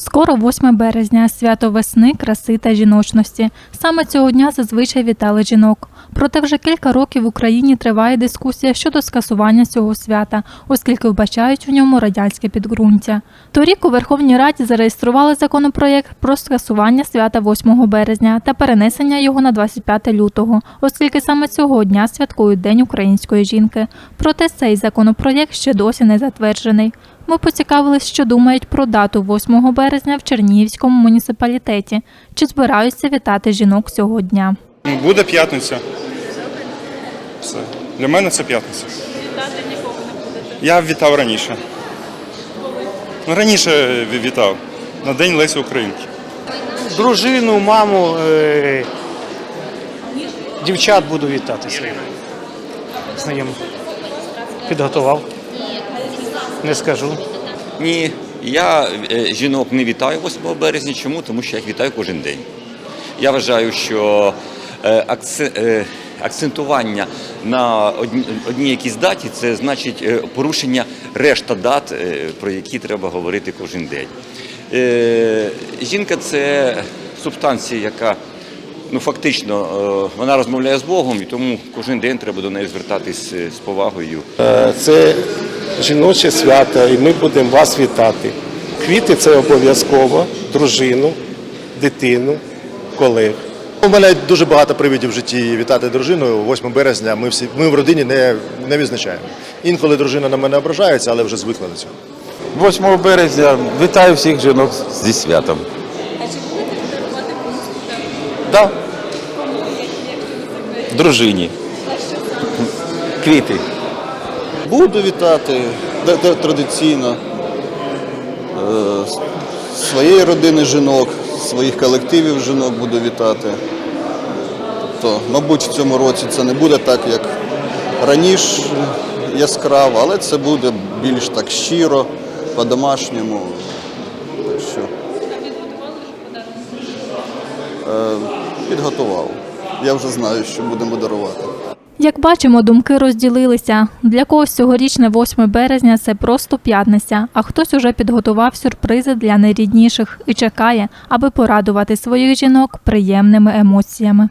Скоро 8 березня, свято весни, краси та жіночності. Саме цього дня зазвичай вітали жінок. Проте вже кілька років в Україні триває дискусія щодо скасування цього свята, оскільки вбачають у ньому радянське підґрунтя. Торік у Верховній Раді зареєстрували законопроєкт про скасування свята 8 березня та перенесення його на 25 лютого, оскільки саме цього дня святкують День української жінки. Проте цей законопроєкт ще досі не затверджений. Ми поцікавились, що думають про дату 8 березня в Чернігівському муніципалітеті. Чи збираються вітати жінок цього дня? Ну, Буде п'ятниця. Все. Для мене це п'ятниця. Я вітав раніше. Ну, раніше вітав. На День Лесі Українки. дружину, маму, е, дівчат буду вітати своїх знайомих. Підготував. Не скажу. Ні, я е, жінок не вітаю 8 березня. Чому? Тому що я їх вітаю кожен день. Я вважаю, що е, е, акцентування на одній якійсь даті це значить порушення решта дат, про які треба говорити кожен день. Жінка це субстанція, яка ну, фактично е, вона розмовляє з Богом, і тому кожен день треба до неї звертатись е, з повагою. Е, Це жіноче свято, і ми будемо вас вітати. Квіти це обов'язково, дружину, дитину, колег. У мене дуже багато привідів в житті вітати дружину. 8 березня ми всі ми в родині не, не відзначаємо. Інколи дружина на мене ображається, але вже звикла до цього. 8 березня вітаю всіх жінок зі святом. Да. Дружині. Квіти. Буду вітати традиційно е, своєї родини жінок, своїх колективів жінок буду вітати. Тобто, мабуть, в цьому році це не буде так, як раніше яскраво, але це буде більш так щиро, по-домашньому. Так що, підготував. Я вже знаю, що будемо дарувати. Як бачимо, думки розділилися. Для когось цьогорічне 8 березня це просто п'ятниця, а хтось уже підготував сюрпризи для найрідніших і чекає, аби порадувати своїх жінок приємними емоціями.